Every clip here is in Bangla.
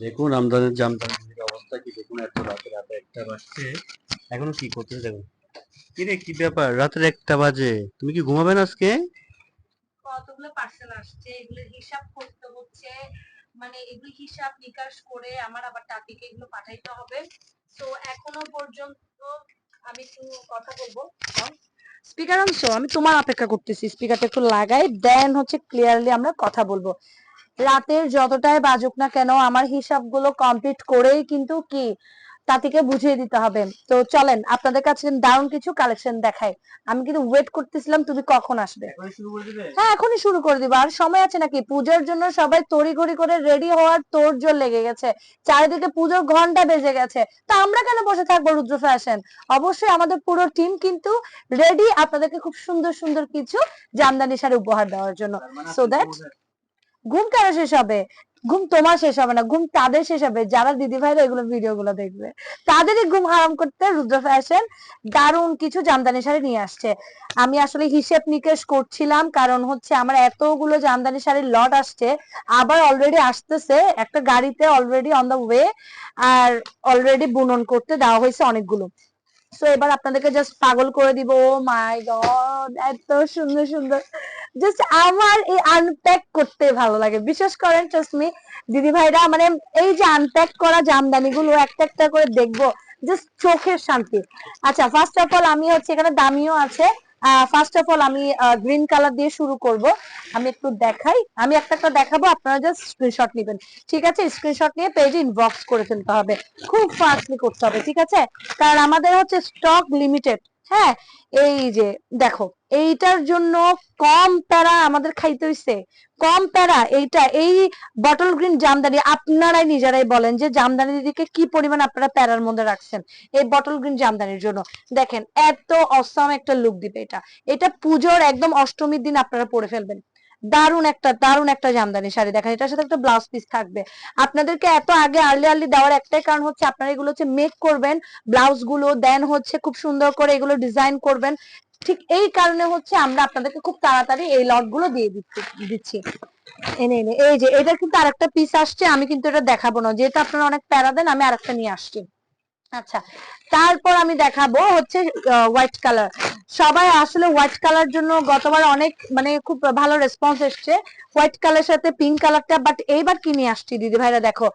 দেখুন আমদানির জামদানির অবস্থা কি? দেখুন এত রাতে রাতে একটা বাজছে। এখনও কি করতেছে দেখুন। কি রে কি ব্যাপার? রাতের একটা বাজে। তুমি কি ঘুমাবে না আজকে? কতগুলো পার্সেল আসছে? এগুলো হিসাব করতে হচ্ছে। মানে এগুলো হিসাব নিকাশ করে আমার আবার টাকিকে এগুলো পাঠাইতে হবে। তো এখনও পর্যন্ত আমি একটু কথা বলব। স্পিকার আনছো আমি তোমার অপেক্ষা করতেছি। স্পিকারটা একটু লাগাই দেন হচ্ছে ক্লিয়ারলি আমরা কথা বলব। রাতের যতটাই বাজুক না কেন আমার হিসাবগুলো কমপ্লিট করেই কিন্তু কি তাতিকে বুঝিয়ে দিতে হবে। তো চলেন আপনাদের কাছে দারুণ কিছু কালেকশন দেখাই। আমি কিন্তু ওয়েট করতেছিলাম তুমি কখন আসবে। হ্যাঁ এখনই শুরু করে দিবা। আর সময় আছে নাকি? পূজার জন্য সবাই তড়িঘড়ি করে রেডি হওয়ার তোড়জোড় লেগে গেছে। চারিদিকে পুজোর ঘণ্টা বেজে গেছে। তা আমরা কেন বসে থাকব রুদ্র ফ্যাশন অবশ্যই আমাদের পুরো টিম কিন্তু রেডি আপনাদেরকে খুব সুন্দর সুন্দর কিছু জামদানি শাড়ি উপহার দেওয়ার জন্য। তার মানে ঘুম কেন শেষ হবে? ঘুম তোমার শেষ হবে না, ঘুম তাদের শেষ হবে, যারা দিদি ভাইরা এগুলো ভিডিও গুলো দেখবে। তাদেরই ঘুম হারাম করতে রুদ্র ফ্যাশন দারুণ কিছু জামদানি শাড়ি নিয়ে আসছে। আমি আসলে হিসেব নিকেশ করছিলাম, কারণ হচ্ছে আমার এতগুলো জামদানি শাড়ির লট আসছে, আবার অলরেডি আসতেছে, একটা গাড়িতে অলরেডি অন দা ওয়ে আর অলরেডি বুনন করতে দেওয়া হয়েছে অনেকগুলো। সো এবার আপনাদেরকে জাস্ট পাগল করে দিব ও মাই গড এত সুন্দর সুন্দর। জাস্ট আমার এই আনপ্যাক করতে ভালো লাগে। বিশেষ করেন ট্রাস্ট মি দিদি ভাইরা মানে এই যে আনপ্যাক করা জামদানি গুলো একটা একটা করে দেখব। জাস্ট চোখের শান্তি। আচ্ছা ফার্স্ট অফ অল আমি হচ্ছে এখানে দামিও আছে। ফার্স্ট অফ অল আমি গ্রিন কালার দিয়ে শুরু করব। আমি একটু দেখাই। আমি একটা একটা দেখাবো, আপনারা জাস্ট স্ক্রিনশট নেবেন। ঠিক আছে? স্ক্রিনশট নিয়ে পেজে ইনবক্স করে ফেলতে হবে। খুব ফাস্টলি করতে হবে, ঠিক আছে? কারণ আমাদের হচ্ছে স্টক লিমিটেড হ্যাঁ এই যে দেখো, এইটার জন্য কম প্যারা আমাদের খাইতে হইছে। কম প্যারা, এইটা, এই বটল গ্রিন জামদানি আপনারাই নিজেরাই বলেন যে জামদানি দিদিকে কি পরিমাণ আপনারা প্যারার মধ্যে রাখছেন এই বটল গ্রিন জামদানির জন্য। দেখেন, এত অসম একটা লুক দিবে এটা। এটা পুজোর একদম অষ্টমীর দিন আপনারা পরে ফেলবেন। দারুণ একটা দারুণ একটা জামদানি শাড়ি দেখেন এটার সাথে একটা ব্লাউজ পিস থাকবে। আপনাদেরকে এত আগে আর্লি আর্লি দেওয়ার একটাই কারণ হচ্ছে আপনারা এগুলো হচ্ছে মেক করবেন ব্লাউজগুলো দেন হচ্ছে খুব সুন্দর করে এগুলো ডিজাইন করবেন। ঠিক এই কারণে হচ্ছে আমরা আপনাদেরকে খুব তাড়াতাড়ি এই লটগুলো দিয়ে দিচ্ছি দিচ্ছি। এনে এনে, এই যে এটা কিন্তু আরেকটা পিস আসছে, আমি কিন্তু এটা দেখাবো না। যেহেতু আপনারা অনেক প্যারা দেন, আমি আরেকটা নিয়ে আসছি। আচ্ছা তারপর আমি দেখাবো হচ্ছে হোয়াইট কালার সবাই আসলে হোয়াইট কালার জন্য গতবার অনেক মানে খুব ভালো রেসপন্স এসছে। হোয়াইট কালার সাথে পিঙ্ক কালারটা বাট এইবার কি নিয়ে আসছি দিদি ভাইরা দেখো।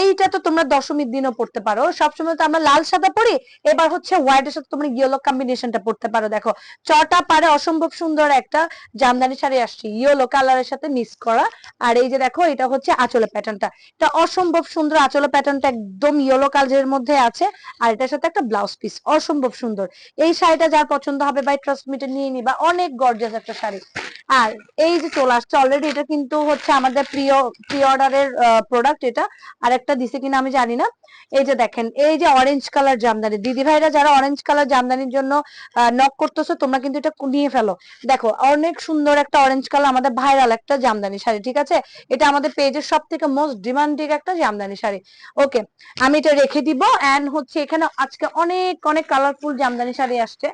এইটা তো তোমরা দশমীর দিনও পড়তে পারো। সবসময় তো আমরা লাল সাদা পরি, এবার হচ্ছে হোয়াইটের সাথে তোমরা ইয়েলো কম্বিনেশনটা পড়তে পারো। দেখো চটা পারে অসম্ভব সুন্দর একটা জামদানি শাড়ি আসছে ইয়েলো কালারের সাথে মিক্স করা। আর এই যে দেখো, এটা হচ্ছে আঁচলের প্যাটার্নটা এটা অসম্ভব সুন্দর আঁচলের প্যাটার্নটা একদম ইয়েলো কালারের মধ্যে আছে, আর এটার সাথে একটা ব্লাউজ পিস অসম্ভব সুন্দর। এই শাড়িটা যার পছন্দ হবে বাই ট্রাস্ট মিটে নিয়ে নিবা। অনেক গর্জাস একটা শাড়ি। আর এই যে চলে আসছে অলরেডি এটা কিন্তু হচ্ছে আমাদের প্রিয় প্রি অর্ডারের প্রোডাক্ট এটা। আর একটা দিছে কিনা আমি জানি না। এই যে দেখেন, এই যে অরেঞ্জ কালার জামদানি। দিদি ভাইরা যারা অরেঞ্জ কালার জামদানির জন্য নক করতেছো, তোমরা কিন্তু এটা নিয়ে ফেলো। দেখো, অনেক সুন্দর একটা অরেঞ্জ কালার আমাদের ভাইরাল একটা জামদানি শাড়ি, ঠিক আছে? এটা আমাদের পেজের সব থেকে মোস্ট ডিমান্ডিং একটা জামদানি শাড়ি। ওকে আমি এটা রেখে দিব। এন্ড হচ্ছে এখানে আজকে অনেক অনেক কালারফুল জামদানি শাড়ি আসছে।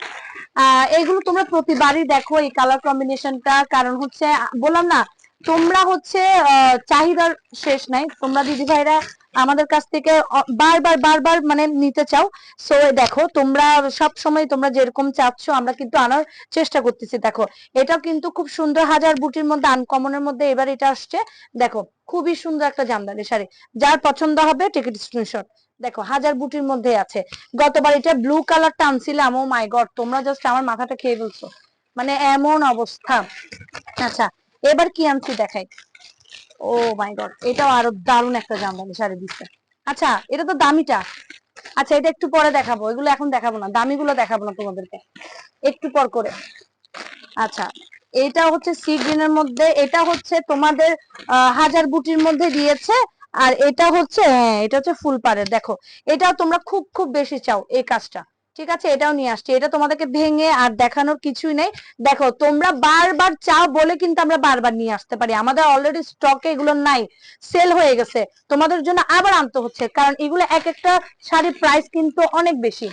এইগুলো তোমরা প্রতিবারই দেখো এই কালার কম্বিনেশনটা কারণ হচ্ছে, বললাম না, তোমরা হচ্ছে চাহিদার শেষ নাই। তোমরা দিদি ভাইরা আমাদের কাছ থেকে বারবার বারবার মানে নিতে চাও। সো দেখো, তোমরা সব সময় তোমরা যেরকম চাচ্ছ, আমরা কিন্তু আনার চেষ্টা করতেছি। দেখো, এটাও কিন্তু খুব সুন্দর হাজার বুটির মধ্যে আনকমনের মধ্যে এবার এটা আসছে। দেখো, খুবই সুন্দর একটা জামদানি শাড়ি। যার পছন্দ হবে টিকিট স্ক্রিনশট দেখো, হাজার বুটির মধ্যে আছে। গতবার এটা ব্লু কালারটা আনছিলাম ও মাই গড তোমরা জাস্ট আমার মাথাটা খেয়ে ফেলছো। মানে এমন অবস্থা। আচ্ছা এবার কি আনছি দেখাই। ও মাই গড এটাও আরও দারুণ একটা জামদানি শাড়ি দিচ্ছে। আচ্ছা এটা তো দামিটা। আচ্ছা এটা একটু পরে দেখাবো, এগুলো এখন দেখাবো না, দামিগুলো দেখাবো না তোমাদেরকে। একটু পর করে। আচ্ছা এটা হচ্ছে সি গ্রিনের মধ্যে, এটা হচ্ছে তোমাদের হাজার বুটির মধ্যে দিয়েছে আর এটা হচ্ছে হ্যাঁ এটা হচ্ছে ফুল পাড়ের দেখো এটাও তোমরা খুব খুব বেশি চাও এই কাজটা, ঠিক আছে? এটাও নিয়ে আসছি। এটা তোমাদেরকে ভেঙে আর দেখানোর কিছুই নেই। দেখো, তোমরা বারবার চাও বলে কিন্তু আমরা বারবার নিয়ে আসতে পারি। আমাদের অলরেডি স্টকে এগুলো নাই। সেল হয়ে গেছে। তোমাদের জন্য আবার আনতে হচ্ছে, কারণ এগুলো এক একটা শাড়ির প্রাইস কিন্তু অনেক বেশি।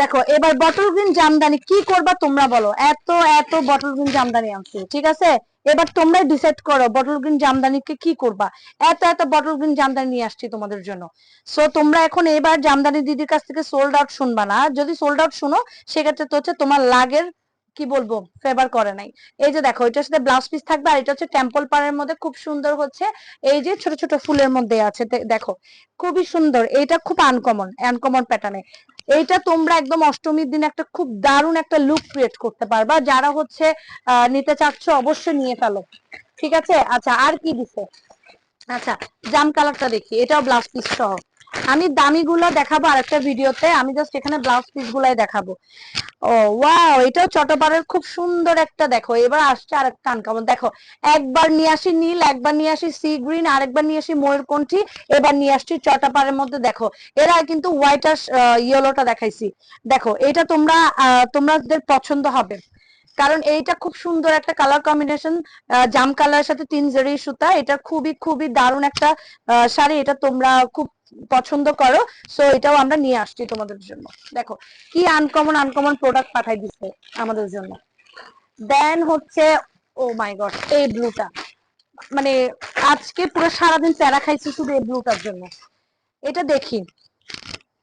দেখো, এবার বটল গ্রিন জামদানি কি করবা তোমরা বলো। এত এত বটল গ্রিন জামদানি আনছি, ঠিক আছে? এবার তোমরাই ডিসাইড করো বটল গ্রিন জামদানিকে কি করবা। এত এত বটল গ্রিন জামদানি নিয়ে আসছি তোমাদের জন্য। সো তোমরা এখন এবার জামদানি দিদির কাছ থেকে সোল্ড আউট শুনবা না। যদি সোল্ড আউট শুনো, সেক্ষেত্রে তো হচ্ছে তোমার লাগের, কি বলব ফেভার করে নাই। এই যে দেখো, এটার সাথে ব্লাউজ পিস থাকবে আর এটা হচ্ছে টেম্পল পাড়ের মধ্যে খুব সুন্দর হচ্ছে। এই যে ছোট ছোট ফুলের মধ্যে আছে দেখো, খুবই সুন্দর। এটা খুব আনকমন আনকমন প্যাটার্নে এইটা তোমরা একদম অষ্টমীর দিন একটা খুব দারুণ একটা লুক ক্রিয়েট করতে পারবা, যারা হচ্ছে নিতে চাচ্ছ অবশ্যই নিয়ে ফেলো। ঠিক আছে? আচ্ছা আর কি দিছে? আচ্ছা জাম কালারটা দেখি, এটাও ব্লাউজ পিস সহ। আমি দামি দামিগুলো দেখাবো আর একটা ভিডিওতে আমি জাস্ট এখানে ব্লাউজ পিস গুলাই দেখাবো। ও ওয়াও এটাও চটপাড়ের খুব সুন্দর একটা দেখো। এবার আসছে আরেকটা আনকমন। দেখো, একবার নিয়ে আসি নীল, একবার নিয়ে আসি সি গ্রিন আরেকবার নিয়ে আসি ময়ূরকণ্ঠী, এবার নিয়ে আসছি চটাপাড়ের মধ্যে দেখো। এরা কিন্তু হোয়াইট আর ইয়েলোটা দেখাইছি। দেখো, এটা তোমরা তোমাদের পছন্দ হবে। কারণ এইটা খুব সুন্দর একটা কালার কম্বিনেশন জাম কালারের সাথে তিন জেরি সুতা। এটা খুবই খুবই দারুণ একটা শাড়ি। এটা তোমরা খুব পছন্দ করো সো এটাও আমরা নিয়ে আসছি তোমাদের জন্য। দেখো, কি আনকমন আনকমন প্রোডাক্ট পাঠাই দিচ্ছে আমাদের জন্য। দেন হচ্ছে ও মাই গড এই ব্লুটা মানে আজকে পুরো সারাদিন প্যারা খাইছি শুধু এই ব্লুটার জন্য। এটা দেখি।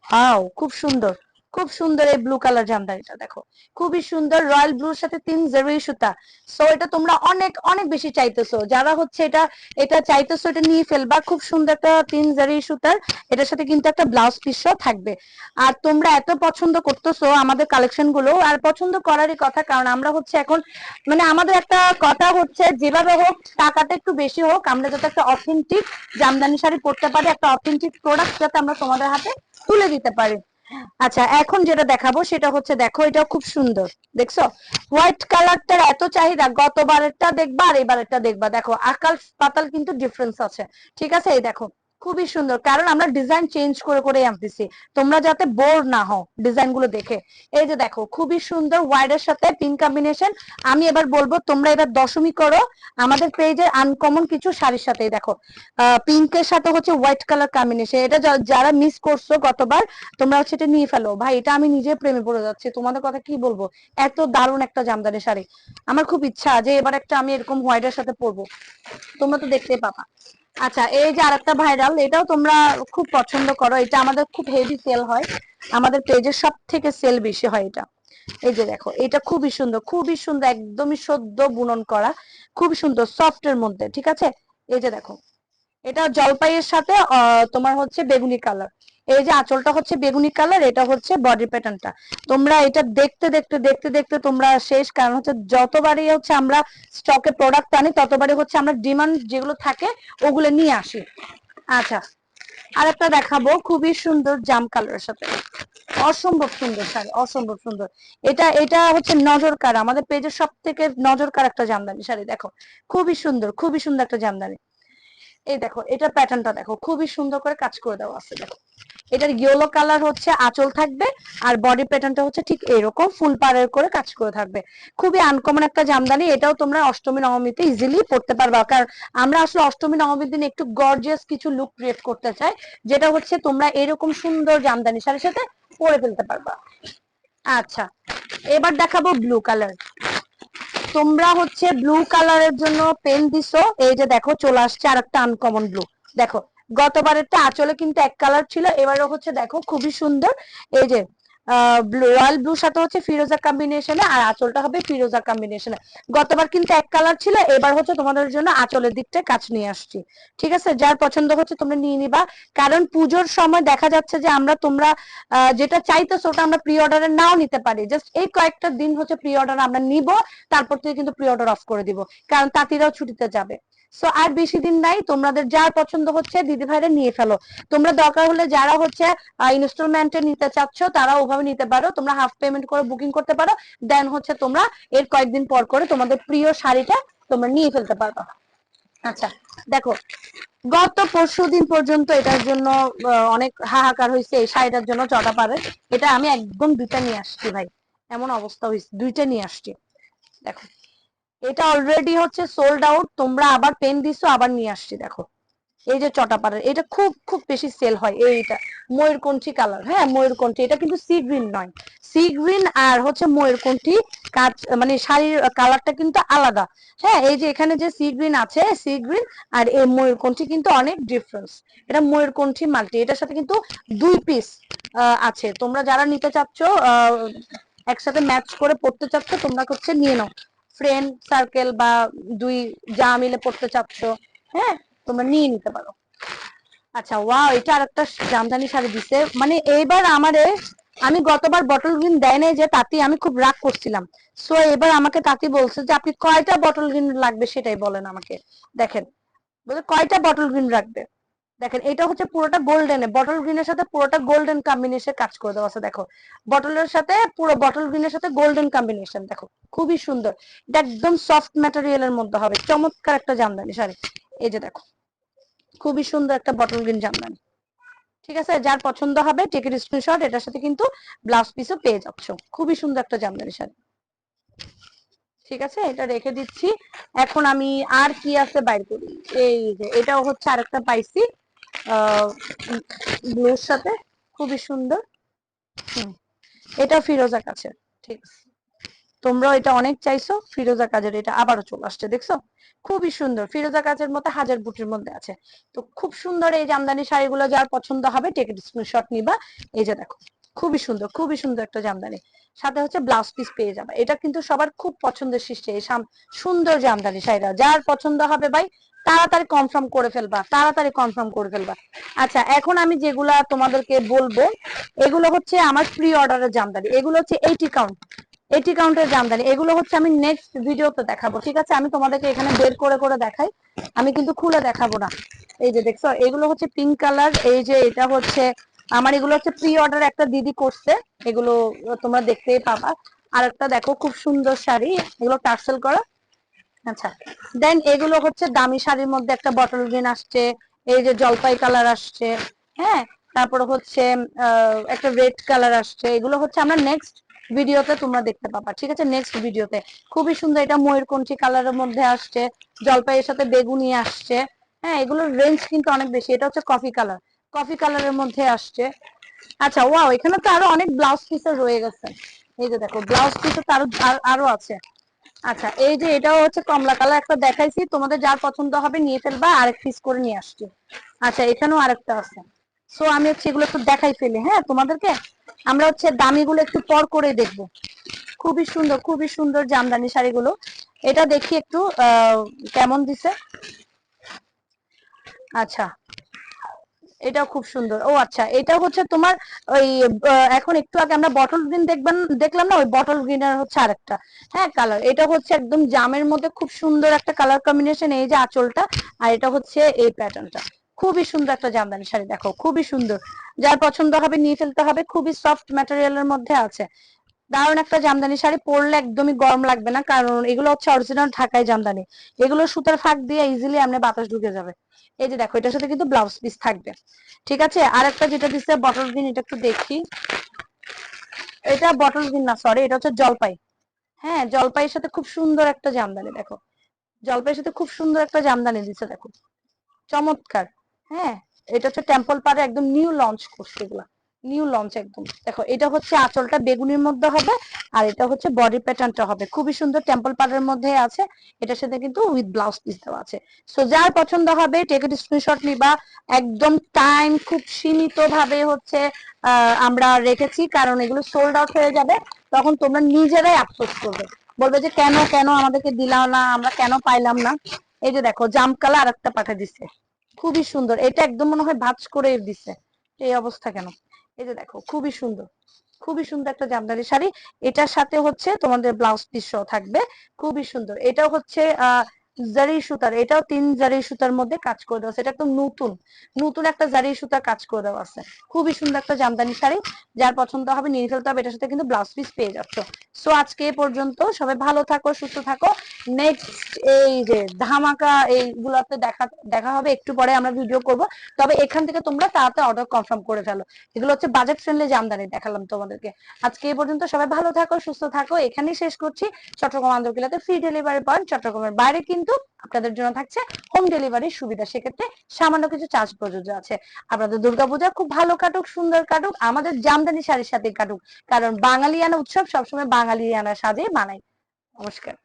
হাও খুব সুন্দর। খুব সুন্দর এই ব্লু কালার জামদানিটা, দেখো। খুবই সুন্দর রয়্যাল ব্লুর সাথে তিন জেরি সুতা। সো এটা তোমরা অনেক অনেক বেশি চাইতেছো। যারা হচ্ছে এটা এটা চাইতেছো, এটা নিয়ে ফেলবা, খুব সুন্দর একটা তিন জারি সুতার। এটার সাথে কিন্তু একটা ব্লাউজ পিসও থাকবে। আর তোমরা এত পছন্দ করতেছো আমাদের কালেকশনগুলো, আর পছন্দ করারই কথা, কারণ আমরা হচ্ছে এখন মানে আমাদের একটা কথা হচ্ছে, যেভাবে হোক, টাকাটা একটু বেশি হোক, আমরা যাতে একটা অথেন্টিক জামদানি শাড়ি পরতে পারি, একটা অথেন্টিক প্রোডাক্ট যাতে আমরা তোমাদের হাতে তুলে দিতে পারি। আচ্ছা এখন যেটা দেখাবো সেটা হচ্ছে দেখো এটা খুব সুন্দর, দেখছ? হোয়াইট কালারটার এত চাহিদা, গতবারেরটা দেখবা আর এবারেরটা দেখবা। দেখো, আকাশ পাতাল কিন্তু ডিফারেন্স আছে। ঠিক আছে? এই দেখো খুবই সুন্দর। কারণ আমরা ডিজাইন চেঞ্জ করে করে আনতেছি। তোমরা যাতে বোর না হও ডিজাইনগুলো দেখে। এই যে দেখো, খুবই সুন্দর হোয়াইট এর সাথে পিঙ্ক কম্বিনেশন আমি এবার বলব, তোমরা এবার দশমী করো। আমাদের পেজে আনকমন কিছু শাড়ির সাথে দেখো। পিঙ্কের সাথে হচ্ছে হোয়াইট কালার কম্বিনেশন এটা যারা মিস করছ গতবার, তোমরা হচ্ছে এটা নিয়ে ফেলো। ভাই, এটা আমি নিজে প্রেমে পড়ে যাচ্ছি। তোমাদের কথা কি বলব? এত দারুণ একটা জামদানি শাড়ি। আমার খুব ইচ্ছা যে এবার একটা আমি এরকম হোয়াইটের সাথে পরবো। তোমরা তো দেখতেই পাবা। আচ্ছা এই যে আরেকটা ভাইরাল এটাও তোমরা খুব পছন্দ করো। এটা আমাদের খুব হেভি সেল হয়। আমাদের পেজের সব থেকে সেল বেশি হয় এটা। এই যে দেখো, এটা খুবই সুন্দর খুবই সুন্দর, একদমই সদ্য বুনন করা খুব সুন্দর সফট এর মধ্যে, ঠিক আছে? এই যে দেখো, এটা জলপাইয়ের সাথে তোমার হচ্ছে বেগুনি কালার এই যে আঁচলটা হচ্ছে বেগুনি কালার, এটা হচ্ছে বডি প্যাটার্নটা তোমরা এটা দেখতে দেখতে দেখতে দেখতে তোমরা শেষ, কারণ হচ্ছে যতবারই হচ্ছে আমরা স্টকে প্রোডাক্ট আনি, ততবারই হচ্ছে আমরা ডিমান্ড যেগুলো থাকে, ওগুলো নিয়ে আসি। আচ্ছা আরেকটা দেখাবো, খুবই সুন্দর জাম কালারের সাথে। অসম্ভব সুন্দর শাড়ি অসম্ভব সুন্দর। এটা এটা হচ্ছে নজর কার আমাদের পেজের সব থেকে নজর কার একটা জামদানি শাড়ি দেখো। খুবই সুন্দর খুবই সুন্দর একটা জামদানি। এই দেখো, এটা প্যাটার্নটা দেখো, খুবই সুন্দর করে কাজ করে দেওয়া আছে, দেখো। এটার ইয়েলো কালার হচ্ছে আঁচল থাকবে, আর বডি প্যাটার্নটা হচ্ছে ঠিক এরকম ফুল পাড়ের করে কাজ করে থাকবে। খুবই আনকমন একটা জামদানি, এটাও তোমরা অষ্টমী, নবমীতে ইজিলি পড়তে পারবা। কারণ আমরা আসলে অষ্টমী, নবমীর দিন একটু গর্জিয়াস কিছু লুক ক্রিয়েট করতে চাই, যেটা হচ্ছে তোমরা এরকম সুন্দর জামদানি শাড়ির সাথে পরে ফেলতে পারবা। আচ্ছা এবার দেখাবো ব্লু কালার তোমরা হচ্ছে ব্লু কালারের জন্য পেন দিছো, এই যে দেখো চলে আসছে আর একটা আনকমন ব্লু দেখো গতবারেরটা আঁচলে কিন্তু এক কালার ছিল। এবারে হচ্ছে দেখো খুবই সুন্দর। এই যে রয়্যাল ব্লুর সাথে হচ্ছে ফিরোজা কম্বিনেশনে আর আঁচলটা হবে ফিরোজা কম্বিনেশনে গতবার কিন্তু এক কালার ছিল, এবার হচ্ছে তোমাদের জন্য আঁচলের দিকটা কাজ নিয়ে আসছি। ঠিক আছে? যার পছন্দ হচ্ছে তোমরা নিয়ে নিবা। কারণ পুজোর সময় দেখা যাচ্ছে যে আমরা, তোমরা যেটা চাইতেছো ওটা আমরা প্রি অর্ডারে নাও নিতে পারি। জাস্ট এই কয়েকটা দিন হচ্ছে প্রি অর্ডার আমরা নিব, তারপর থেকে কিন্তু প্রি অর্ডার অফ করে দিব। কারণ তাঁতিরাও ছুটিতে যাবে। সো আর বেশি দিন নাই, তোমাদের যার পছন্দ হচ্ছে দিদি ভাইরা নিয়ে ফেলো। তোমরা দরকার হলে যারা হচ্ছে ইনস্টলমেন্টে নিতে চাচ্ছ তারা ওভাবে নিতে পারো। তোমরা হাফ পেমেন্ট করে বুকিং করতে পারো। দেন হচ্ছে তোমরা এর কয়েকদিন পর করে তোমাদের প্রিয় শাড়িটা তোমরা নিয়ে ফেলতে পারবা। আচ্ছা দেখো, গত পরশু দিন পর্যন্ত এটার জন্য অনেক হাহাকার হয়েছে এই শাড়িটার জন্য চটা পারে। এটা আমি একদম দুইটা নিয়ে আসছি ভাই। এমন অবস্থা হয়েছে দুইটা নিয়ে আসছি। দেখো এটা অলরেডি হচ্ছে সোল্ড আউট তোমরা আবার পেন দিছো, আবার নিয়ে আসছি, দেখো। এই যে চটাপাড়ার, এটা খুব খুব বেশি সেল হয় এইটা ময়ূরকণ্ঠী কালার হ্যাঁ ময়ূরকণ্ঠী, এটা কিন্তু সি গ্রিন নয়। সি গ্রিন আর হচ্ছে ময়ূরকণ্ঠী কাজ মানে শাড়ির কালারটা কিন্তু আলাদা। হ্যাঁ এই যে এখানে যে সি গ্রিন আছে সি গ্রিন আর এই ময়ূরকণ্ঠী কিন্তু অনেক ডিফারেন্স এটা ময়ূরকণ্ঠী মাল্টি এটার সাথে কিন্তু দুই পিস আছে। তোমরা যারা নিতে চাচ্ছ একসাথে ম্যাচ করে পড়তে চাচ্ছ, তোমরা হচ্ছে নিয়ে নাও। ফ্রেন্ড সার্কেল বা দুই যা মিলে পড়তে চাচ্ছ হ্যাঁ? তোমরা নিয়ে নিতে পারো। আচ্ছা ওয়াও এটা আরেকটা জামদানি শাড়ি দিছে। মানে এইবার আমারে, আমি গতবার বটল গ্রিন দেয় নাই যে তাতে, আমি খুব রাগ করছিলাম। সো এবার আমাকে তাতি বলছে যে, আপনি কয়টা বটল গ্রিন লাগবে সেটাই বলেন আমাকে। দেখেন, বলে, কয়টা বটল গ্রিন রাখবে দেখেন, এটা হচ্ছে পুরোটা গোল্ডেন বটল গ্রিনের সাথে পুরোটা গোল্ডেন কম্বিনেশন কাজ করে দেওয়া আছে, দেখো। বটলের সাথে পুরো বটল গ্রিনের সাথে গোল্ডেন কম্বিনেশন দেখো, খুবই সুন্দর। এটা একদম সফট ম্যাটেরিয়ালের মধ্যে হবে, চমৎকার একটা জামদানি শাড়ি এই যে দেখো, খুবই সুন্দর একটা বটল গ্রিন জামদানি, ঠিক আছে? যার পছন্দ হবে টেকের স্ক্রিনশট এটার সাথে কিন্তু ব্লাউজ পিসও পেয়ে যাচ্ছ। খুবই সুন্দর একটা জামদানি শাড়ি ঠিক আছে? এটা রেখে দিচ্ছি। এখন আমি আর কি আছে বাইর করি? এই যে, এটাও হচ্ছে আরেকটা পাইছি ব্লুর সাথে, খুবই সুন্দর। এটা ফিরোজা কাছে ঠিক আছে। তোমরাও এটা অনেক চাইছো, ফিরোজা কাজের এটা আবারও চলে আসছে, দেখছ? খুবই সুন্দর, ফিরোজা কাজের মধ্যে হাজার বুটির মধ্যে আছে। তো খুব সুন্দর এই জামদানি শাড়িগুলো যার পছন্দ হবে টেকেট স্ক্রিনশট নিবা। এই যে দেখো, খুবই সুন্দর খুবই সুন্দর একটা জামদানি সাথে হচ্ছে ব্লাউজ পিস পেয়ে যাবে। এটা কিন্তু সবার খুব পছন্দের সৃষ্টি, এই সুন্দর জামদানি শাড়িটা। যার পছন্দ হবে ভাই তাড়াতাড়ি কনফার্ম করে ফেলবা, তাড়াতাড়ি কনফার্ম করে ফেলবা। আচ্ছা এখন আমি যেগুলা তোমাদেরকে বলব, এগুলো হচ্ছে আমার প্রি অর্ডারের জামদানি। এগুলো হচ্ছে এইটি কাউন্ট এইটি কাউন্টের জামদানি। এগুলো হচ্ছে আমি নেক্সট ভিডিওতে দেখাবো, ঠিক আছে? আমি তোমাদেরকে এখানে বের করে করে দেখাই। আমি কিন্তু খুলে দেখাবো না। এই যে দেখছ, এগুলো হচ্ছে পিঙ্ক কালার এই যে এটা হচ্ছে আমার এগুলো হচ্ছে প্রি অর্ডার একটা দিদি করছে, এগুলো তোমরা দেখতেই পাবা। আর একটা দেখো, খুব সুন্দর শাড়ি, এগুলো টার্সেল করা। আচ্ছা। দেন এগুলো হচ্ছে দামি শাড়ির মধ্যে একটা বটল গ্রিন আসছে, এই যে জলপাই কালার আসছে হ্যাঁ? তারপরে হচ্ছে একটা রেড কালার আসছে, এগুলো হচ্ছে আমরা নেক্সট ভিডিওতে তোমরা দেখতে পাবা, ঠিক আছে? নেক্সট ভিডিওতে খুবই সুন্দর এটা ময়ূরকণ্ঠী কালারের মধ্যে আসছে, জলপাইয়ের সাথে বেগুনি আসছে হ্যাঁ? এগুলোর রেঞ্জ কিন্তু অনেক বেশি, এটা হচ্ছে কফি কালার কফি কালারের মধ্যে আসছে। আচ্ছা ওয়াও এখানে তো আরও অনেক ব্লাউজ পিসও রয়ে গেছে। এই যে দেখো ব্লাউজ পিসও তো আরও আরও আছে। আচ্ছা এই যে এটাও হচ্ছে কমলা কালার, একটা দেখাইছি, তোমাদের যার পছন্দ হবে নিয়ে ফেলবা, আরেক পিস করে নিয়ে আসছি। আচ্ছা এখানেও আরেকটা আছে। সো আমি হচ্ছে এগুলো একটু দেখাই ফেলি হ্যাঁ তোমাদেরকে? আমরা হচ্ছে দামিগুলো একটু পর করে দেখব। খুবই সুন্দর খুবই সুন্দর জামদানি শাড়িগুলো। এটা দেখি একটু কেমন দিছে? আচ্ছা এটাও খুব সুন্দর। ও আচ্ছা এটা হচ্ছে তোমার ওই এখন একটু আগে আমরা বটল গ্রিন দেখবেন, দেখলাম না? ওই বটল গ্রিনের হচ্ছে আরেকটা। হ্যাঁ কালার এটা হচ্ছে একদম জামের মধ্যে খুব সুন্দর একটা কালার কম্বিনেশন এই যে আঁচলটা, আর এটা হচ্ছে এই প্যাটার্নটা খুবই সুন্দর একটা জামদানি শাড়ি, দেখো, খুবই সুন্দর। যার পছন্দ হবে নিয়ে ফেলতে হবে, খুবই সফট ম্যাটেরিয়ালের মধ্যে আছে। দারুণ একটা জামদানি শাড়ি পরলে একদমই গরম লাগবে না, কারণ এগুলো হচ্ছে অরিজিনাল ঢাকায় জামদানি। এগুলো সুতার ফাঁক দিয়ে ইজিলি আপনি বাতাস ঢুকে যাবে। এই যে দেখো, এটার সাথে কিন্তু ব্লাউজ পিস থাকবে। ঠিক আছে? আর একটা যেটা দিচ্ছে বটল গ্রিন এটা একটু দেখি। এটা বটল গ্রিন না সরি এটা হচ্ছে জলপাই। হ্যাঁ জলপাইয়ের সাথে খুব সুন্দর একটা জামদানি, দেখো। জলপাইয়ের সাথে খুব সুন্দর একটা জামদানি দিচ্ছে, দেখো। চমৎকার। হ্যাঁ এটা হচ্ছে টেম্পল পাড়ে একদম নিউ লঞ্চ করছে এগুলা। নিউ লঞ্চ একদম। দেখো, এটা হচ্ছে আঁচলটা বেগুনির মধ্যে হবে আর এটা হচ্ছে বডি প্যাটার্নটা হবে। খুবই সুন্দর টেম্পল পাড়ের মধ্যে আছে। এটার সাথে কিন্তু উইথ ব্লাউজ পিস দেওয়া আছে। সো যার পছন্দ হবে টেকেট স্ক্রিনশট নিবা। একদম টাইম খুব সীমিত ভাবে হচ্ছে আমরা রেখেছি কারণ এগুলো সোল্ড আউট হয়ে যাবে। তখন তোমরা নিজেরাই আফসোস করবে। বলবে যে কেন কেন আমাদেরকে দিলাম না, আমরা কেন পাইলাম না? এই যে দেখো, জাম কালার আরেকটা পাঠা দিচ্ছে খুবই সুন্দর। এটা একদম মনে হয় ভাঁজ করে দিচ্ছে এই অবস্থা কেন? এই যে দেখো, খুবই সুন্দর খুবই সুন্দর একটা জামদানি শাড়ি। এটার সাথে হচ্ছে তোমাদের ব্লাউজ পিস থাকবে, খুবই সুন্দর। এটা হচ্ছে, আহ জারি সুতার, এটাও তিন জারি সুতার মধ্যে কাজ করে দেওয়া আছে। এটা একদম নতুন নতুন একটা জারি সুতা কাজ করে দেওয়া আছে। খুবই সুন্দর একটা জামদানি শাড়ি, যার পছন্দ হবে নিয়ে ফেলতে হবে এটার সাথে কিন্তু ব্লাউজ পিস পেয়ে যাচ্ছ। সো আজকে এ পর্যন্ত সবাই ভালো থাকো, সুস্থ থাকো। নেক্সট এই যে ধামাকা এইগুলোতে দেখা দেখা হবে, একটু পরে আমরা ভিডিও করব। তবে এখান থেকে তোমরা তাড়াতাড়ি অর্ডার কনফার্ম করে ফেলো। এগুলো হচ্ছে বাজেট ফ্রেন্ডলি জামদানি দেখালাম তোমাদেরকে। আজকে এ পর্যন্ত সবাই ভালো থাকো, সুস্থ থাকো। এখানেই শেষ করছি। চট্টগ্রাম আন্দরকিলাতে ফ্রি ডেলিভারি পয়েন্ট চট্টগ্রামের বাইরে কিন্তু আপনাদের জন্য থাকছে হোম ডেলিভারির সুবিধা। সেক্ষেত্রে সামান্য কিছু চার্জ প্রযোজ্য আছে। আপনাদের দুর্গাপূজা খুব ভালো কাটুক, সুন্দর কাটুক, আমাদের জামদানি শাড়ির সাথে কাটুক। কারণ বাঙালিয়ানা উৎসব সবসময় বাঙালিয়ানা সাজে বানাই নমস্কার।